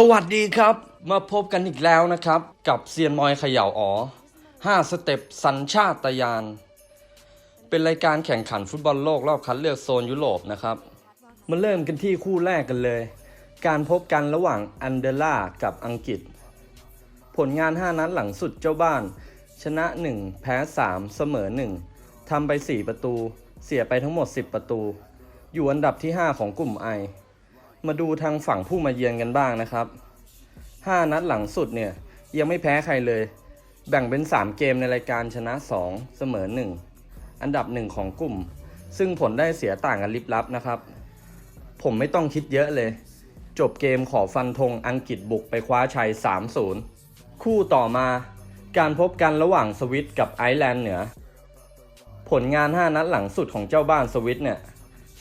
สวัสดีครับ มาพบกันอีกแล้วนะครับ กับเซียนมอยเขย่าอ๋อ5สเต็ปสัญชาตญาณเป็นรายการแข่งขันฟุตบอลโลกรอบคัดเลือกโซนยุโรปนะครับ มาเริ่มกันที่คู่แรกกันเลย การพบกันระหว่างอันเดล่ากับอังกฤษ ผลงาน 5 นัดหลังสุดเจ้าบ้าน ชนะ 1 แพ้ 3 เสมอ 1ทำไป 4 ประตู เสียไปทั้งหมด 10 ประตู อยู่อันดับที่ 5 ของกลุ่มไอ มาดูทางฝั่งผู้มาเยือนกันบ้างนะครับ 5 นัดหลังสุดเนี่ย ยังไม่แพ้ใครเลย แบ่งเป็น 3 เกมในรายการชนะ 2 เสมอ 1 อันดับ 1 ของกลุ่ม ซึ่งผลได้เสียต่างกันลิบลับนะครับ ผมไม่ต้องคิดเยอะเลย จบเกมขอฟันธงอังกฤษบุกไปคว้าชัย 3-0 คู่ต่อมาการพบกันระหว่างสวิตกับไอร์แลนด์เหนือ ผลงาน 5 นัดหลังสุดของเจ้าบ้านสวิตเนี่ย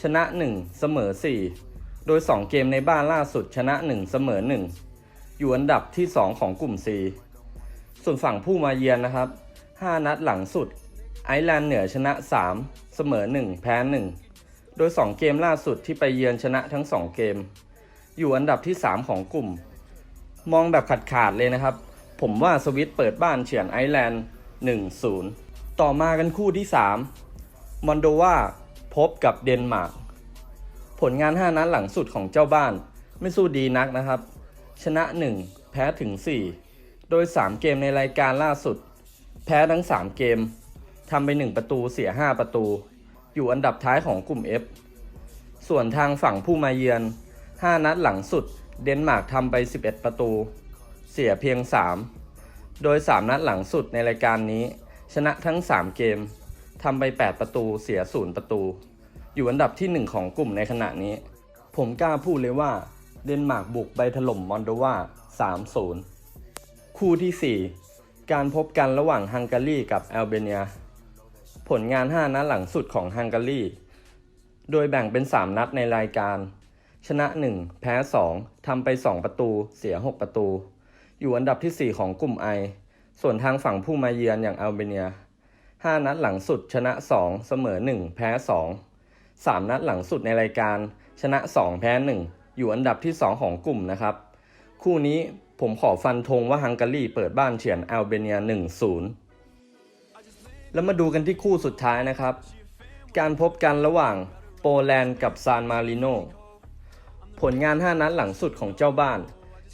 ชนะ 1 เสมอ 4 โดย 2 เกมในบ้านล่าสุดชนะ 1 เสมอ 1 อยู่อันดับที่ 2 ของกลุ่ม C ส่วนฝั่งผู้มาเยือนนะครับ 5 นัดหลังสุด ไอร์แลนด์เหนือชนะ 3 เสมอ 1 แพ้ 1 โดย 2 เกมล่าสุดที่ไปเยือนชนะทั้ง 2 เกม อยู่อันดับที่ 3 ของกลุ่ม มองแบบขาดขาดๆเลยนะครับ ผมว่าสวิตเปิดบ้านเฉือนไอร์แลนด์ 1-0 ต่อมากันคู่ที่ 3 มอนโดวาพบกับเดนมาร์ก ผลงาน 5 นัดหลังสุดของเจ้าบ้าน ไม่สู้ดีนักนะครับ ชนะ 1 แพ้ถึง 4 โดย 3 เกมในรายการล่าสุด แพ้ทั้ง 3 เกมทำไป 1 ประตูเสีย 5 ประตู อยู่อันดับท้ายของกลุ่ม F ส่วนทางฝั่งผู้มาเยือน 5 นัดหลังสุด เดนมาร์กทำไป 11 ประตู เสียเพียง 3 โดย 3 นัดหลังสุดในรายการนี้ ชนะทั้ง 3 เกมทำไป 8 ประตูเสีย 0 ประตู อยู่อันดับที่ 1 ของกลุ่มในขณะนี้ ผมกล้าพูดเลยว่า เดนมาร์กบุกไปถล่มมอนโดวา 3-0 คู่ที่ 4 การพบกันระหว่างฮังการีกับแอลเบเนีย ผลงาน 5 นัดหลังสุดของฮังการี โดยแบ่งเป็น 3 นัดในรายการ ชนะ 1 แพ้ 2 ทำไป 2 ประตู เสีย 6 ประตู อยู่อันดับที่ 4 ของกลุ่มไอ ส่วนทางฝั่งผู้มาเยือนอย่างแอลเบเนีย 5 นัดหลังสุดชนะ 2 เสมอ 1 แพ้ 2 3 นัดหลังสุดในรายการ ชนะ 2 แพ้ 1 อยู่อันดับที่ 2 ของกลุ่มนะครับ คู่นี้ผมขอฟันธงว่าฮังการีเปิดบ้านเฉือนแอลเบเนีย 1-0 แล้วมาดูกันที่คู่สุดท้ายนะครับ การพบกันระหว่างโปแลนด์กับซานมาริโนผลงาน 5 นัดหลังสุดของเจ้าบ้าน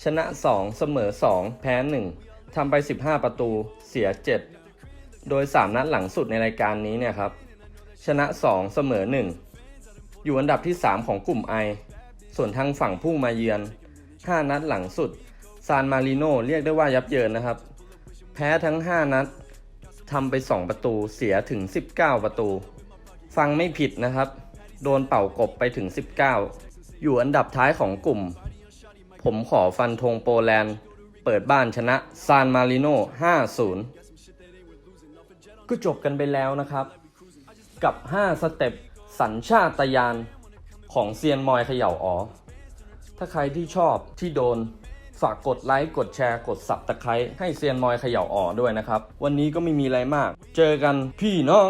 ชนะ 2 เสมอ 2 แพ้ 1 ทำไป 15 ประตู เสีย 7 โดย 3 นัดหลังสุดในรายการนี้เนี่ยครับ ชนะ 2 เสมอ 1 อยู่อันดับที่ 3 ของกลุ่มไอส่วนทางฝั่งผู้มาเยือน 5 นัดหลังสุด ซานมาริโนเรียกได้ว่ายับเยินนะครับ แพ้ทั้ง 5 นัดทำไป 2 ประตูเสียถึง 19 ประตู ฟังไม่ผิดนะครับ โดนเป่ากบไปถึง 19 อยู่อันดับท้ายของกลุ่ม ผมขอฟันธงโปแลนด์ เปิดบ้านชนะซานมาริโน5-0 ก็จบกันไปแล้วนะครับ กับ 5 สเต็ป สัญชาตญาณของเซียนมอยเขย่าอ๋อ ถ้าใครที่ชอบที่โดนฝากกดไลค์กดแชร์กดสับตะไคร้ให้เซียนมอยเขย่าอ๋อด้วยนะครับ วันนี้ก็ไม่มีอะไรมาก เจอกันพี่น้อง